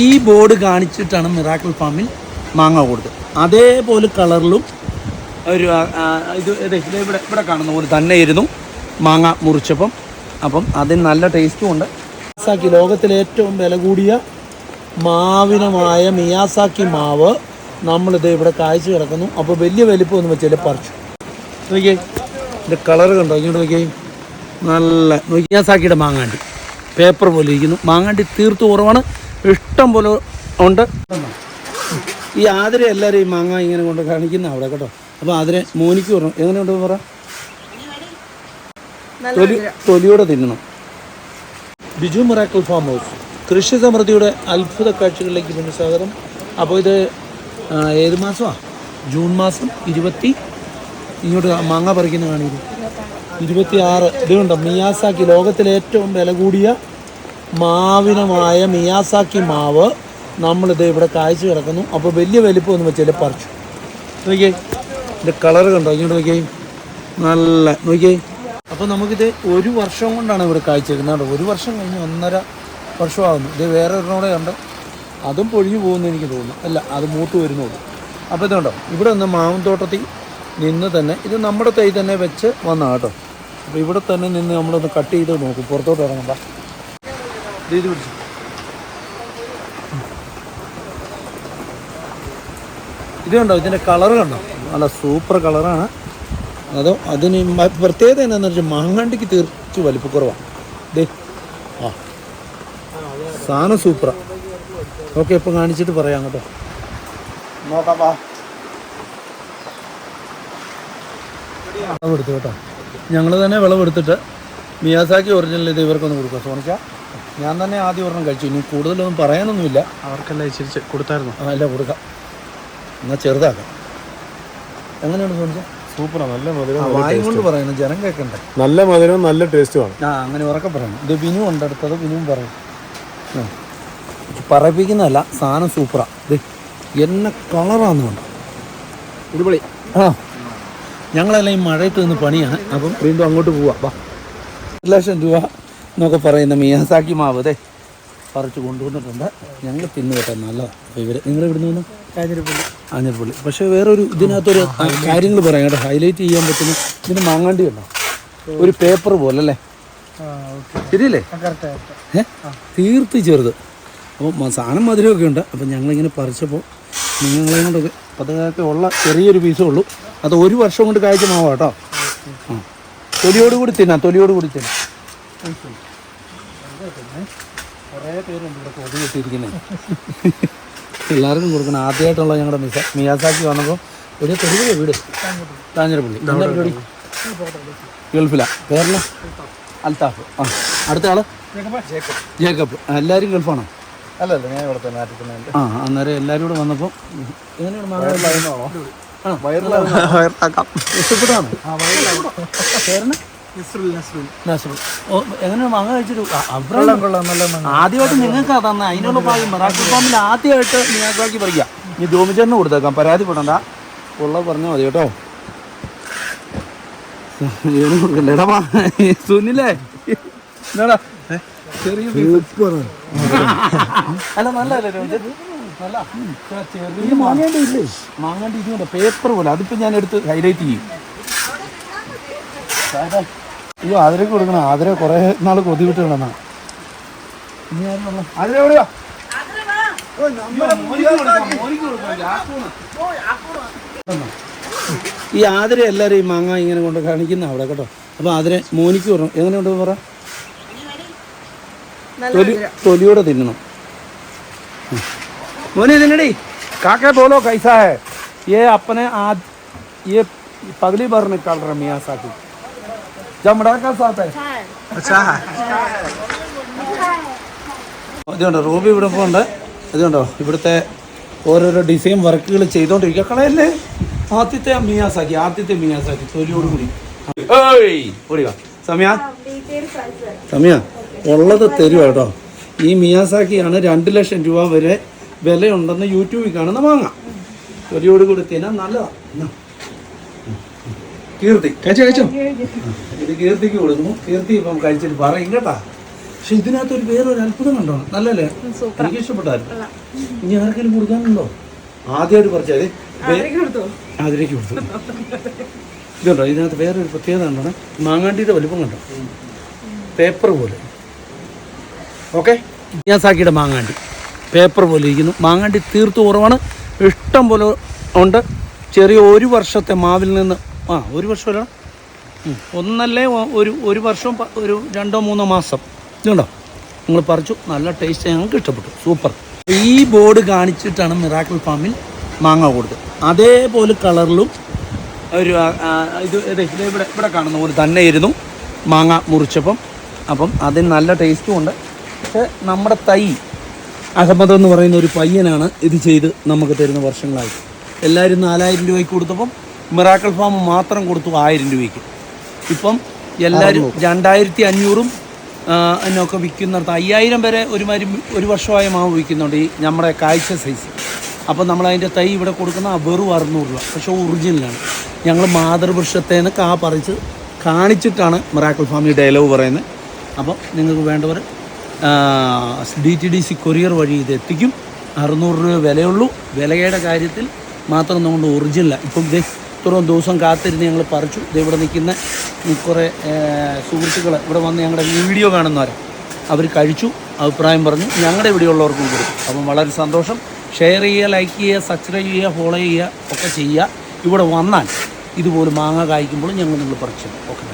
ഈ board കാണിച്ചിട്ടാണ് miracle ഫാമിൽ മാങ്ങ കൊടുത്തത്. അതേപോലെ കളറിലും ഒരു ഇത് ഇത് ഇവിടെ ഇവിടെ കാണുന്ന പോലെ തന്നെയിരുന്നു മാങ്ങ മുറിച്ചപ്പം. അപ്പം അതിന് നല്ല ടേസ്റ്റും ഉണ്ട്. മിയാസാക്കി ലോകത്തിലെ ഏറ്റവും വില കൂടിയ മാവിനമായ മിയാസാക്കി മാവ് നമ്മളിത് ഇവിടെ കാഴ്ച കിടക്കുന്നു. അപ്പോൾ വലിയ വലിപ്പമൊന്നും വെച്ചാൽ പറിച്ചു. നോക്കിയേ ഇതിന്റെ കളർ കണ്ടോ? ഇങ്ങോട്ട് നോക്കിയേ. നല്ല മിയാസാക്കിയുടെ മാങ്ങാണ്ടി. പേപ്പർ പോലെ ഇരിക്കുന്നു. മാങ്ങാണ്ടി തീർത്ത് കുറവാണ്. ഇഷ്ടം പോലെ ഉണ്ട്. ഈ ആതിര എല്ലാവരും ഈ മാങ്ങ ഇങ്ങനെ കൊണ്ട് കാണിക്കുന്ന അവിടെ കേട്ടോ. അപ്പോൾ ആതിരെ മോനിക്ക് പറഞ്ഞു. എങ്ങനെയുണ്ട് പറ? തൊലി തൊലിയോടെ തിന്നണം. Biju Morakkal farm house. കൃഷി സമൃദ്ധിയുടെ അത്ഭുത കാഴ്ചകളിലേക്ക് പിന്നെ സ്വാഗതം. അപ്പോൾ ഇത് ഏത് മാസമാണ് ജൂൺ മാസം ഇരുപത്തി ഇങ്ങോട്ട് മാങ്ങ പറിക്കുന്ന കാണിക്കുന്നു. ഇരുപത്തി ആറ്. ഇതുണ്ട് മിയാസാക്കി ലോകത്തിലെ ഏറ്റവും വില കൂടിയ മാവിനമായ മിയാസാക്കി മാവ് നമ്മളിത് ഇവിടെ കായ്ച്ചു കിടക്കുന്നു. അപ്പോൾ വലിയ വലിപ്പമൊന്നും വെച്ചാൽ പറിച്ചു. നോക്കിയേ ഇതിന്റെ കളർ കണ്ടോ? ഇങ്ങോട്ട് നോക്കിയേ. നല്ല നോക്കിയേ. അപ്പോൾ നമുക്കിത് ഒരു വർഷം കൊണ്ടാണ് ഇവിടെ കായ്ച്ചേക്കുന്നത് കേട്ടോ. ഒരു വർഷം കഴിഞ്ഞ് ഒന്നര വർഷമാകുന്നു ഇത് വേറെ ഒരെണ്ണോടെ ഉണ്ട് അതും പൊഴിഞ്ഞു പോകുന്നു എനിക്ക് തോന്നുന്നു. അല്ല അത് മൂത്ത് വരുന്നുള്ളൂ. അപ്പോൾ ഇതുണ്ടോ? ഇവിടെ നിന്ന് മാവും തോട്ടത്തിൽ നിന്ന് തന്നെ ഇത് നമ്മുടെ തൈ തന്നെ വെച്ച് വന്നാണ് കേട്ടോ. അപ്പോൾ ഇവിടെ തന്നെ നിന്ന് നമ്മളൊന്ന് കട്ട് ചെയ്ത് നോക്കും. പുറത്തോട്ട് ഇറങ്ങണ്ട ഇത് ഇത് പിടിച്ചു ഇത് കണ്ടോ ഇതിന്റെ കളർ കണ്ടോ? നല്ല സൂപ്പർ കളറാണ് അതോ അതിന് പ്രത്യേകത എന്താണെന്ന് വെച്ചാൽ മങ്ങണ്ടിക്ക് തീർച്ച വലിപ്പക്കുറവാണ് ദേ ആ. സാധനം സൂപ്പറാ ഓക്കെ ഇപ്പം കാണിച്ചിട്ട് പറയാം കേട്ടോ. നോക്കാം വാ. വിളവെടുത്തു കേട്ടോ. ഞങ്ങൾ തന്നെ വിളവെടുത്തിട്ട് മിയാസാക്കി ഒറിജിനൽ ഇത് ഇവർക്കൊന്ന് കൊടുക്കാം. സോണിക്ക. ഞാൻ തന്നെ ആദ്യം ഒരെണ്ണം കഴിച്ചു. ഇനി കൂടുതലൊന്നും പറയാനൊന്നുമില്ല. അവർക്കെല്ലാം ഇച്ചിരി കൊടുത്തായിരുന്നു. ആ, അല്ല കൊടുക്കാം. എന്നാൽ ചെറുതാക്കാം. എങ്ങനെയാണ് തോന്നിച്ചത് സൂപ്പറാണ് നല്ല മധുരം വായും കൊണ്ട് പറയണം. ജനം കേൾക്കണ്ടേ? നല്ല മധുരവും നല്ല ടേസ്റ്റുമാണ് ആ അങ്ങനെ ഉറക്കെ പറയണം. ഇത് ബിനു ഉണ്ട് അടുത്തത്. ബിനുവും പറയും. പറയിപ്പിക്കുന്നതല്ല സാധനം സൂപ്പറാ. ഇത് എന്നെ കളറാന്ന് കൊണ്ട്. ഇടിപൊളി ആ. ഞങ്ങളെല്ലാം ഈ മഴയത്ത് നിന്ന് പണിയാണ്. അപ്പം വീണ്ടും അങ്ങോട്ട് പോവാ. വാ. ഒരു ലക്ഷം രൂപ. എന്നൊക്കെ പറയുന്ന മിയാസാക്കി മാവ് അതെ പറിച്ച് കൊണ്ടുവന്നിട്ടുണ്ട്. ഞങ്ങൾ തിന്നു കേട്ടോ നല്ലതാണ് അപ്പോൾ ഇവർ നിങ്ങൾ ഇവിടുന്ന് വന്നു? കാഞ്ഞിരപ്പള്ളി. കാഞ്ഞിരപ്പള്ളി. പക്ഷേ വേറൊരു ഇതിനകത്തൊരു കാര്യങ്ങൾ പറയാം കേട്ടോ. ഹൈലൈറ്റ് ചെയ്യാൻ പറ്റുന്ന ഇതിന് മാങ്ങാണ്ടി ഉണ്ടോ? ഒരു പേപ്പർ പോലെ അല്ലേ? ശരിയല്ലേ? ഏ? തീർത്ത് ചെറുത്. അപ്പോൾ സാധനം മധുരമൊക്കെ ഉണ്ട്. അപ്പം ഞങ്ങളിങ്ങനെ പറിച്ചപ്പോൾ നിങ്ങളെ കൊണ്ടൊക്കെ പതുക്കെ ഉള്ള ചെറിയൊരു പീസേ ഉള്ളൂ. അത് ഒരു വർഷം കൊണ്ട് കായ്ച്ച മാവാട്ടോ ആ. തൊലിയോട് കൂടി തിന്നാം തൊലിയോട് കൂടി തിന്നാം. കുറേ പേരുണ്ട് ഇവിടെ കൊതി കെട്ടിയിരിക്കുന്നത് എല്ലാവർക്കും കൊടുക്കണം. ആദ്യമായിട്ടുള്ള ഞങ്ങളുടെ മിസ മിയാസാക്കി വന്നപ്പോൾ ഒരു തൊഴിലെ വീട്. കാഞ്ഞിരപ്പള്ളി പള്ളി ഗൾഫില. അൽതാഫ് അൽത്താഫ്. ആ. അടുത്ത ആൾ? ജേക്കബ്. എല്ലാവരും ഗൾഫാണോ? അല്ലല്ല അല്ല ഞാൻ ഇവിടെ നാട്ടിൽ ആ അന്നേരം എല്ലാവരും കൂടെ വന്നപ്പോൾ എങ്ങനെയാണ് ഇഷ്ടപ്പെട്ടാണ്? പേരിന് മാങ്ങ കഴിച്ചിട്ട്? ആദ്യമായിട്ട് നിങ്ങൾക്ക് തന്നെ അതിനുള്ള ഭാഗ്യം. മെറാക്കിൾ ഫാമിൽ ആദ്യമായിട്ട് നിങ്ങൾക്ക് ബാക്കി പറിക്കാം. ഇനി ജോമിച്ചേട്ടന് കൊടുത്തേക്കാം. പരാതിപ്പെടണ്ട ഉള്ള പറഞ്ഞാൽ മതി കേട്ടോ. സുനിലേ. എന്നാടാ ചെറിയ. അല്ല നല്ലല്ലേ ചെറിയ മാങ്ങേണ്ട ഇല്ലേ? മാങ്ങേണ്ട പേപ്പർ പോലെ. അതിപ്പോ ഞാൻ എടുത്ത് ഹൈലൈറ്റ് ചെയ്യും അയ്യോ ആതിരക്ക് കൊടുക്കണം ആതിര കുറെ നാൾ കൊതി വിട്ട് കിടന്നാ ഇനി ആരും വന്നോ? ആതിര എവിടെയാ? ഇവിടെ മോനിക്ക് കൊടുക്കാം, മോനിക്ക് കൊടുക്കാം, യാക്കൂണ്. വന്നോ? ഈ ആതിര എല്ലാവരും ഈ മാങ്ങ ഇങ്ങനെ കൊണ്ട് കാണിക്കുന്ന അവിടെ കേട്ടോ അപ്പൊ ആതിര മോനിക്ക് പറഞ്ഞു എങ്ങനെയുണ്ട് പറ തൊലി തൊലിയോടെ തിന്നണം മോനെ തിന്നടി കാക്കെ बोलो कैसा है ये अपने आज ये पगली बार निकाल रहा मियाँ साथी ചമ്മടാക്കാൻ സാത്തേ ഇതുണ്ടോ റൂബി ഇവിടെ ഉണ്ട് ഇതുണ്ടോ ഇവിടുത്തെ ഓരോരോ ഡിസൈൻ വർക്കുകൾ ചെയ്തോണ്ടിരിക്കുക. കളയല്ലേ? ആദ്യത്തെ മിയാസാക്കി ആദ്യത്തെ മിയാസാക്കി തൊലിയോട് കൂടി. ഓടിവാ സമയ? സമയ? ഉള്ളത് തരുവാ കേട്ടോ. ഈ മിയാസാക്കിയാണ് രണ്ട് ലക്ഷം രൂപ വരെ വിലയുണ്ടെന്ന് യൂട്യൂബിൽ കാണുന്ന വാങ്ങാം തൊലിയോട് കൂടി തിന്നാൻ നല്ലതാണ് കീർത്തി. കഴിച്ചോ കഴിച്ചോ? ഇത് കീർത്തിക്ക് കൊടുക്കുന്നു. കീർത്തി ഇപ്പം കഴിച്ചിട്ട് പറയും കേട്ടാ പക്ഷെ ഇതിനകത്ത് ഒരു വേറൊരു അത്ഭുതം കണ്ടോ? നല്ലല്ലേ എനിക്ക് ഇഷ്ടപ്പെട്ടായിരുന്നു. ഇനി ആർക്കെങ്കിലും കൊടുക്കാനുണ്ടോ? ആദ്യമായിട്ട് പറിച്ചാൽ അതിലേക്ക് കൊടുത്തു? ഇതുണ്ടോ? ഇതിനകത്ത് വേറൊരു പ്രത്യേകത കണ്ടോ മാങ്ങാണ്ടിയുടെ വലിപ്പം കണ്ടോ? പേപ്പർ പോലെ. ഓക്കെ? ഞാൻ സാക്കിയുടെ മാങ്ങാണ്ടി. പേപ്പർ പോലെ ഇരിക്കുന്നു. മാങ്ങാണ്ടി തീർത്ത് കുറവാണ്. ഇഷ്ടം പോലെ ഉണ്ട്. ചെറിയ ഒരു വർഷത്തെ മാവിൽ നിന്ന് ആ ഒരു വർഷമല്ല ഒന്നല്ലേ ഒരു ഒരു വർഷം ഒരു രണ്ടോ മൂന്നോ മാസം. ഇതുണ്ടോ നിങ്ങൾ പറിച്ചു നല്ല ടേസ്റ്റ് ഞങ്ങൾക്ക് ഇഷ്ടപ്പെട്ടു. സൂപ്പർ ഈ ബോർഡ് കാണിച്ചിട്ടാണ് മിറാക്കിൾ ഫാമിൽ മാങ്ങ കൊടുത്തത്. അതേപോലെ കളറിലും ഒരു ഇത് ഇവിടെ ഇവിടെ കാണുന്ന പോലെ തന്നെ ഇരുന്നു മാങ്ങ മുറിച്ചപ്പം. അപ്പം അതിന് നല്ല ടേസ്റ്റും ഉണ്ട്. പക്ഷേ നമ്മുടെ തൈ അഹമ്മദ് എന്ന് പറയുന്ന ഒരു പയ്യനാണ് ഇത് ചെയ്ത് നമുക്ക് തരുന്ന വർഷങ്ങളായി. എല്ലാവരും നാലായിരം രൂപയ്ക്ക് കൊടുത്തപ്പം മിറാക്കിൾ ഫാം മാത്രം കൊടുത്തു ആയിരം രൂപയ്ക്ക്. ഇപ്പം എല്ലാവരും രണ്ടായിരത്തി അഞ്ഞൂറും എന്നൊക്കെ വിൽക്കുന്നിടത്ത് അയ്യായിരം വരെ ഒരുമാതിരി ഒരു വർഷമായ മാവ് വിൽക്കുന്നുണ്ട് ഈ നമ്മുടെ കാഴ്ച സൈസ് അപ്പോൾ നമ്മൾ അതിന്റെ തൈ ഇവിടെ കൊടുക്കുന്ന വെറും അറുന്നൂറ് രൂപ. പക്ഷേ ഒറിജിനലാണ് ഞങ്ങൾ മാതൃവൃക്ഷത്തേന്ന് കാ പറിച്ച് കാണിച്ചിട്ടാണ് മിറാക്കിൾ ഫാമിൽ ഡയലോഗ് പറയുന്നത്. അപ്പോൾ നിങ്ങൾക്ക് വേണ്ടവർ D T D C courier വഴി ഇത് എത്തിക്കും. അറുന്നൂറ് രൂപ വിലയുള്ളൂ. വിലയുടെ കാര്യത്തിൽ മാത്രം നമ്മുടെ ഒറിജിനലാണ് ഇപ്പം ഇത്രയും ദിവസം കാത്തിരുന്ന് ഞങ്ങൾ പറിച്ചു. ഇത് ഇവിടെ നിൽക്കുന്ന കുറേ സുഹൃത്തുക്കൾ ഇവിടെ വന്ന് ഞങ്ങളുടെ വീഡിയോ കാണുന്നവരെ അവർ കഴിച്ചു അഭിപ്രായം പറഞ്ഞു. ഞങ്ങളുടെ ഇവിടെ ഉള്ളവർക്കും കൊടുക്കും അപ്പം വളരെ സന്തോഷം. ഷെയർ ചെയ്യുക ലൈക്ക് ചെയ്യുക സബ്സ്ക്രൈബ് ചെയ്യുക ഫോളോ ചെയ്യുക ഒക്കെ ചെയ്യുക. ഇവിടെ വന്നാൽ ഇതുപോലെ മാങ്ങ കായ്ക്കുമ്പോൾ ഞങ്ങൾ നിങ്ങൾ പറിച്ചു ഓക്കെ